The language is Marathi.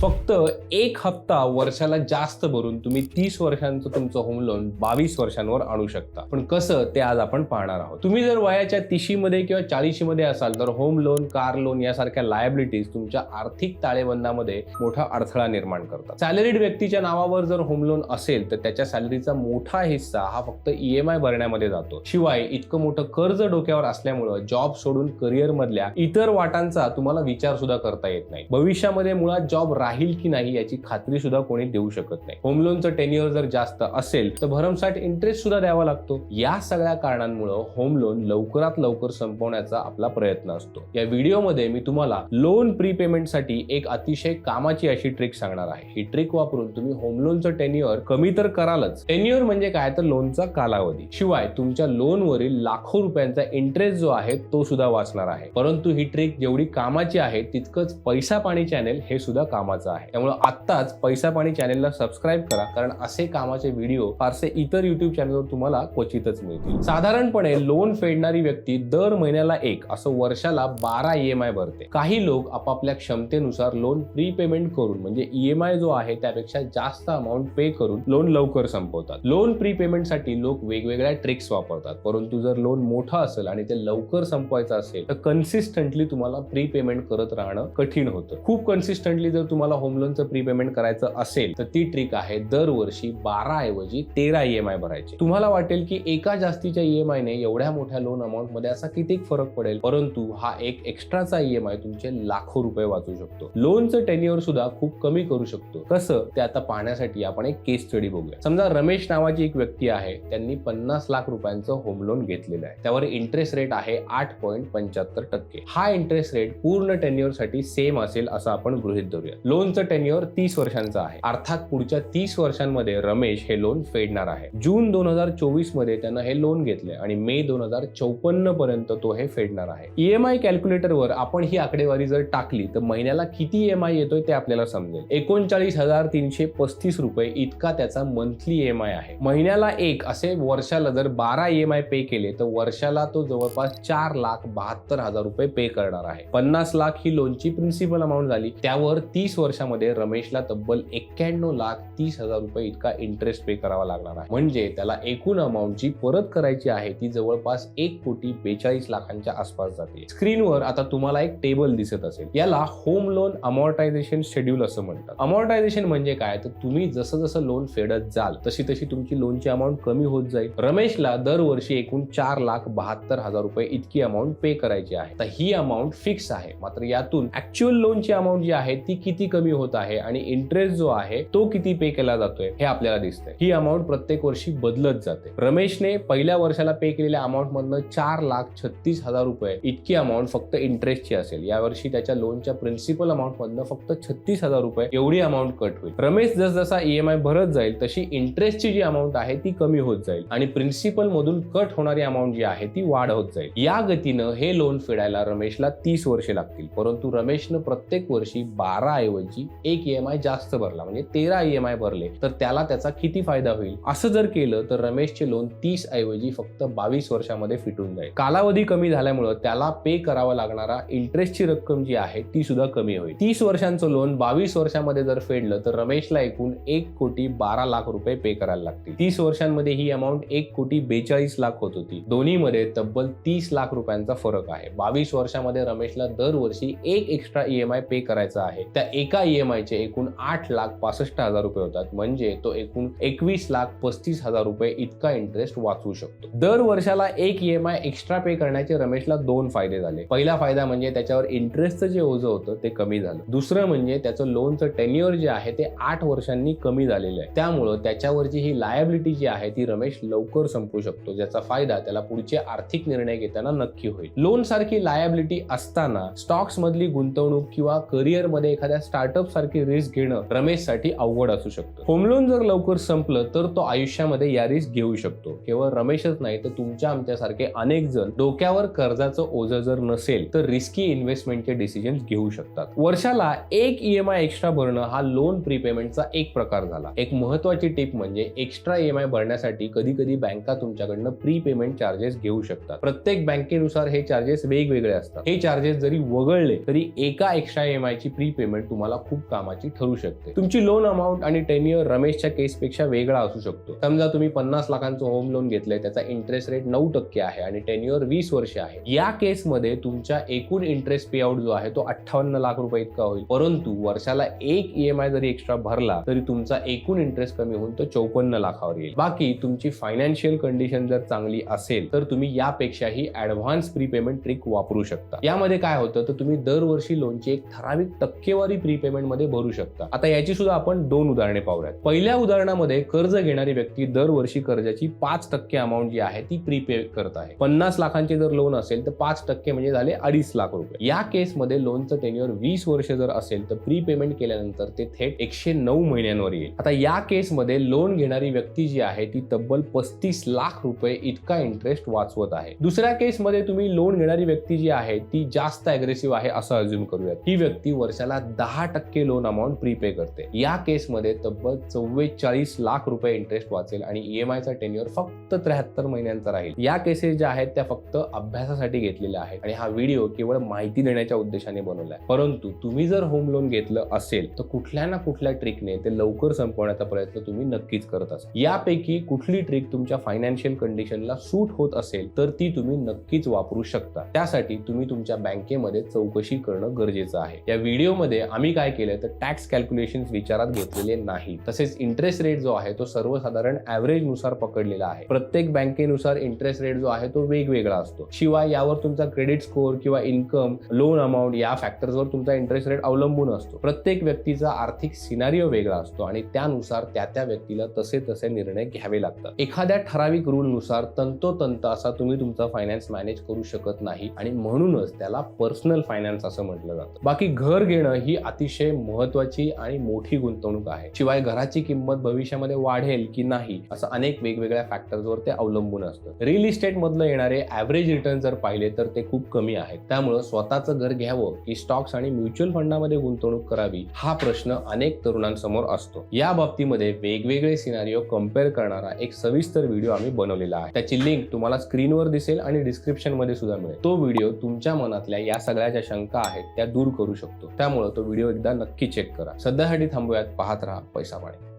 फक्त एक हप्ता वर्षाला जास्त भरून तुम्ही तीस वर्षांचं तुमचं होम लोन बावीस वर्षांवर आणू शकता. पण कसं ते आज आपण पाहणार आहोत. तुम्ही जर वयाच्या तिशीमध्ये किंवा चाळीशीमध्ये असाल तर होम लोन कार लोन यासारख्या लायबिलिटीज तुमच्या आर्थिक ताळेबंदामध्ये मोठा अडथळा निर्माण करतात. सॅलरीड व्यक्तीच्या नावावर जर होम लोन असेल तर त्याच्या सॅलरीचा मोठा हिस्सा हा फक्त ई एम आय भरण्यामध्ये जातो. शिवाय इतकं मोठं कर्ज डोक्यावर असल्यामुळं जॉब सोडून करिअर मधल्या इतर वाटांचा तुम्हाला विचार सुद्धा करता येत नाही. भविष्यामध्ये मुळात जॉब राहील की नाही याची खात्री सुद्धा कोणी देऊ शकत नाही. होम लोनचं टेन्युअर जर जास्त असेल तर भरमसाठ इंटरेस्ट सुद्धा द्यावा लागतो. या सगळ्या कारणांमुळे होम लोन लवकरात लवकर संपवण्याचा आपला प्रयत्न असतो. या व्हिडिओमध्ये मी तुम्हाला लोन प्रीपेमेंटसाठी एक अतिशय कामाची अशी ट्रिक सांगणार आहे. ही ट्रिक वापरून तुम्ही होम लोनचं टेन्युअर कमी तर करालच. टेन्युअर म्हणजे काय? तर लोनचा कालावधी. शिवाय तुमच्या लोनवरील लाखो रुपयांचा इंटरेस्ट जो आहे तो सुद्धा वाचणार आहे. परंतु ही ट्रिक जेवढी कामाची आहे तितकंच पैसा पाणी चॅनेल हे सुद्धा कामाचं आहे. त्यामुळे आत्ताच पैसा पाणी चॅनेलला सबस्क्राईब करा कारण असे कामाचे व्हिडिओ फारसे इतर युट्यूब चॅनलवर तुम्हाला क्वचितच मिळतील. साधारणपणे लोन फेडणारी व्यक्ती दर महिन्याला एक असं वर्षाला बारा ई एम आय भरते. काही लोक आपापल्या क्षमतेनुसार लोन प्री पेमेंट करून म्हणजे ई एम आय जो आहे त्यापेक्षा जास्त अमाऊंट पे करून लोन लवकर संपवतात. लोन प्री पेमेंटसाठी लोक वेगवेगळ्या ट्रिक्स वापरतात. परंतु जर लोन मोठा असेल आणि ते लवकर संपवायचं असेल तर कन्सिस्टंटली तुम्हाला प्री पेमेंट करत राहणं कठीण होतं. खूप कन्सिस्टंटली जर तुम्हाला होम लोनचं प्रीपेमेंट करायचं असेल तर ती ट्रिक आहे दरवर्षी बारा ऐवजी तेरा ई एम आय भरायचे. तुम्हाला वाटेल की एका जास्तीच्या ई एम आयने एवढ्या मोठ्या लोन अमाऊंटमध्ये असा किती फरक पडेल परंतु हा एक एक्स्ट्राचा ई एम आय तुमचे लाखो रुपये वाचू शकतो. लोनचं टेन्युअर सुद्धा खूप कमी करू शकतो. कसं? ते आता पाहण्यासाठी आपण एक केस स्टडी बघूया. समजा रमेश नावाची एक व्यक्ती आहे त्यांनी पन्नास लाख रुपयांचं होम लोन घेतलेलं आहे. त्यावर इंटरेस्ट रेट आहे आठ पॉईंट पंच्याहत्तर टक्के. हा इंटरेस्ट रेट पूर्ण टेन्युअरसाठी सेम असेल असं आपण गृहित धरूया. लोनचं टेन्युअर तीस वर्षांचं आहे. अर्थात पुढच्या तीस वर्षांमध्ये रमेश हे लोन फेडणार आहे. जून दोन हजार चोवीसमध्ये त्यानं हे लोन घेतले आणि मे दोन हजार चौपन्न पर्यंत तो हे फेडणार आहे. ईएमआय कॅल्क्युलेटरवर आपण ही आकडेवारी जर टाकली तर महिन्याला किती ईएमआय येतोय ते आपल्याला समजेल. एकोणचाळीस हजार तीनशे पस्तीस रुपये इतका त्याचा मंथली ईएमआय आहे. महिन्याला एक असे वर्षाला जर बारा ईएमआय पे केले तर वर्षाला तो जवळपास चार लाख बहात्तर हजार रुपये पे करणार आहे. पन्नास लाख ही लोनची प्रिन्सिपल अमाऊंट झाली. त्यावर तीस वर्षामध्ये रमेशला तब्बल एक्क्याण्णव लाख तीस हजार रुपये इतका इंटरेस्ट पे करावा लागणार आहे. म्हणजे त्याला एकूण अमाऊंट जी परत करायची आहे ती जवळपास एक कोटी बेचाळीस लाखांच्या आसपास जाते. स्क्रीनवर आता तुम्हाला एक टेबल दिसत असेल. याला होम लोन अमॉर्टायझेशन शेड्यूल असं म्हणतात. अमॉर्टायझेशन म्हणजे काय? तर तुम्ही जसं जसं लोन फेडत जाल तशी तशी तुमची लोनची अमाऊंट कमी होत जाईल. रमेशला दरवर्षी एकूण चार लाख बहात्तर हजार रुपये इतकी अमाऊंट पे करायची आहे. तर ही अमाऊंट फिक्स आहे. मात्र यातून ऍक्च्युअल लोनची अमाऊंट जी आहे ती किती कमी होत आहे आणि इंटरेस्ट जो आहे तो किती पे केला जातोय हे आपल्याला दिसतंय. ही अमाऊंट प्रत्येक वर्षी बदलत जाते. रमेशने पहिल्या वर्षाला पे केलेल्या अमाऊंट मधनं चार लाख छत्तीस हजार रुपये इतकी अमाऊंट फक्त इंटरेस्टची असेल. यावर्षी त्याच्या लोनच्या प्रिन्सिपल अमाऊंट मधनं फक्त छत्तीस हजार रुपये एवढी अमाऊंट कट होईल. रमेश जसजसा ईएमआय भरत जाईल तशी इंटरेस्टची जी अमाऊंट आहे ती कमी होत जाईल आणि प्रिन्सिपल मधून कट होणारी अमाऊंट जी आहे ती वाढ होत जाईल. या गतीनं हे लोन फेडायला रमेशला तीस वर्षे लागतील. परंतु रमेशनं प्रत्येक वर्षी बारा ऐवजी एक ईएमआय जास्त भरला. म्हणजे तेरा ईएमआय भरले तर त्याला त्याचा किती फायदा होईल? असं जर केलं तर रमेशचे लोन तीस ऐवजी फक्त बावीस वर्षामध्ये फिटून जाईल. कालावधी कमी झाल्यामुळं त्याला पे करावा लागणारा इंटरेस्टची रक्कम जी आहे ती सुद्धा कमी होईल. तीस वर्षांचं लोन बावीस वर्षामध्ये जर फेडलं तर रमेशला एकूण एक कोटी बारा लाख रुपये पे करायला लागतील. तीस वर्षांमध्ये ही अमाऊंट एक कोटी बेचाळीस लाख होत होती. दोन्हीमध्ये तब्बल तीस लाख रुपयांचा फरक आहे. बावीस वर्षामध्ये रमेशला दरवर्षी एक एक्स्ट्रा ईएमआय पे करायचा आहे. त्या एक एका ई एम आयचे एकूण आठ लाख पासष्ट हजार रुपये होतात. म्हणजे तो एकूण एकवीस लाख पस्तीस हजार रुपये इतका इंटरेस्ट वाचवू शकतो. दर वर्षाला एक E M I extra pay करण्याचे रमेशला दोन फायदे झाले. पहिला फायदा म्हणजे त्याच्यावर इंटरेस्टचं जे ओझं होतं ते कमी झालं. दुसरं म्हणजे त्याचं लोनचं टेन्युअर जे आहे ते आठ वर्षांनी कमी झालेलं आहे. त्यामुळं त्याच्यावरची ही लायबिलिटी जी आहे ती रमेश लवकर संपू शकतो. ज्याचा फायदा त्याला पुढचे आर्थिक निर्णय घेताना नक्की होईल. लोन सारखी लायबिलिटी असताना स्टॉक्स मधली गुंतवणूक किंवा करिअरमध्ये एखाद्या स्टार्टअप सारखी रिस्क घेणं रमेशसाठी अवघड असू शकतं. होम लोन जर लवकर संपलं तर तो आयुष्यामध्ये या रिस्क घेऊ शकतो. केवळ रमेशच नाही तर तुमच्या आमच्यासारखे अनेक जण डोक्यावर कर्जाचं ओझं जर नसेल तर रिस्की इन्व्हेस्टमेंटचे डिसिजन घेऊ शकतात. वर्षाला एक ईएमआय एक्स्ट्रा भरणं हा लोन प्रीपेमेंटचा एक प्रकार झाला. एक महत्वाची टिप म्हणजे एक्स्ट्रा ईएमआय भरण्यासाठी कधी कधी बँका तुमच्याकडनं प्री पेमेंट चार्जेस घेऊ शकतात. प्रत्येक बँकेनुसार हे चार्जेस वेगवेगळे असतात. हे चार्जेस जरी वगळले तरी एका एक्स्ट्रा ईएमआय ची प्री पेमेंट तुम्हाला तुम्हाला खूप कामाची ठरू शकते. तुमची लोन अमाऊंट आणि टेन्युअर रमेशच्या केसपेक्षा वेगळा असू शकतो. समजा तुम्ही पन्नास लाखांचं होम लोन घेतलंय त्याचा इंटरेस्ट रेट नऊ टक्के आहे आणि टेन्युअर वीस वर्ष आहे. या केसमध्ये तुमच्या एकूण इंटरेस्ट पे आउट जो आहे तो अठ्ठावन्न लाख रुपये इतका होईल. परंतु वर्षाला एक ईएमआय जरी एक्स्ट्रा भरला तरी तुमचा एकूण इंटरेस्ट कमी होऊन तो चौपन्न लाखावर येईल. बाकी तुमची फायनान्शियल कंडिशन जर चांगली असेल तर तुम्ही यापेक्षाही ऍडव्हान्स प्रीपेमेंट ट्रिक वापरू शकता. यामध्ये काय होतं तर तुम्ही दरवर्षी लोनची एक ठराविक टक्केवारी प्री प्रीपेमेंट भरू शकता. आता याची सुद्धा आपण दोन उदाहरणे पाहूयात. पहिल्या उदाहरणामध्ये कर्ज घेणारी व्यक्ती दरवर्षी कर्जाची पाच टक्के अमाऊंट जी आहे ती प्रीपे करत आहे. पन्नास लाखांचे जर लोन असेल तर पाच टक्के म्हणजे झाले अडीच लाख रुपये. या केसमध्ये लोनचं टेन्युअर वीस वर्ष जर असेल तर प्रीपेमेंट केल्यानंतर ते थेट एकशे नऊ महिन्यांवर येईल. आता या केसमध्ये लोन घेणारी व्यक्ती जी आहे ती तब्बल पस्तीस लाख रुपये इतका इंटरेस्ट वाचवत आहे. दुसऱ्या केसमध्ये तुम्ही लोन घेणारी व्यक्ती जी आहे ती जास्त अग्रेसिव्ह आहे असं अज्युम करूयात. ही व्यक्ती वर्षाला दहा टक्के लोन अमाऊंट प्रीपे करते. या केसमध्ये तब्बल चव्वेचाळीस लाख रुपये इंटरेस्ट वाचेल आणि ईएमआयचा टेन्युअर फक्त त्र्याहत्तर महिन्यांचा राहील. या केसेस ज्या आहेत त्या फक्त अभ्यासासाठी घेतलेल्या आहेत. आणि हा व्हिडिओ केवळ माहिती देण्याच्या उद्देशाने बनवलाय परंतु तुम्ही जर होम लोन घेतलं असेल तर कुठल्या ना कुठल्या ट्रिकने ते लवकर संपवण्याचा प्रयत्न तुम्ही नक्कीच करत असाल. यापैकी कुठली ट्रिक तुमच्या फायनान्शियल कंडिशनला सूट होत असेल तर ती तुम्ही नक्कीच वापरू शकता. त्यासाठी तुम्ही तुमच्या बँकेमध्ये चौकशी करणं गरजेचं आहे. या व्हिडिओमध्ये आम्ही काय केलं तर टॅक्स कॅल्क्युलेशन विचारात घेतलेले नाही तसेच इंटरेस्ट रेट जो आहे तो सर्वसाधारण ऍव्हरेजनुसार पकडलेला आहे. प्रत्येक बँकेनुसार इंटरेस्ट रेट जो आहे तो वेगवेगळा असतो. शिवाय यावर तुमचा क्रेडिट स्कोअर किंवा इन्कम लोन अमाऊंट या फॅक्टर्सवर तुमचा इंटरेस्ट रेट अवलंबून असतो. प्रत्येक व्यक्तीचा आर्थिक सिनारिओ वेगळा असतो आणि त्यानुसार त्या त्या व्यक्तीला तसे तसे निर्णय घ्यावे लागतात. एखाद्या ठराविक रूल नुसार तंतोतंत असा तुम्ही तुमचा फायनान्स मॅनेज करू शकत नाही आणि म्हणूनच त्याला पर्सनल फायनान्स असं म्हटलं जातं. बाकी घर घेणं ही अति अतिशय महत्वाची आणि मोठी गुंतवणूक आहे. शिवाय घराची किंमत भविष्यामध्ये वाढेल की नाही असं अनेक वेगवेगळ्या फॅक्टर्सवर ते अवलंबून असतं. रिअल इस्टेट मधलं येणारे ऍव्हरेज रिटर्न जर पाहिले तर ते खूप कमी आहेत. त्यामुळं स्वतःचं घर घ्यावं की स्टॉक्स आणि म्युच्युअल फंडामध्ये गुंतवणूक करावी हा प्रश्न अनेक तरुणांसमोर असतो. या बाबतीमध्ये वेगवेगळे सिनारिओ कंपेअर करणारा एक सविस्तर व्हिडिओ आम्ही बनवलेला आहे. त्याची लिंक तुम्हाला स्क्रीनवर दिसेल आणि डिस्क्रिप्शनमध्ये सुद्धा मिळेल. तो व्हिडिओ तुमच्या मनातल्या या सगळ्या ज्या शंका आहेत त्या दूर करू शकतो. त्यामुळे तो व्हिडिओ एकदा नक्की चेक करा. सध्यासाठी थांबूयात पाहत राहा पैसा पाणी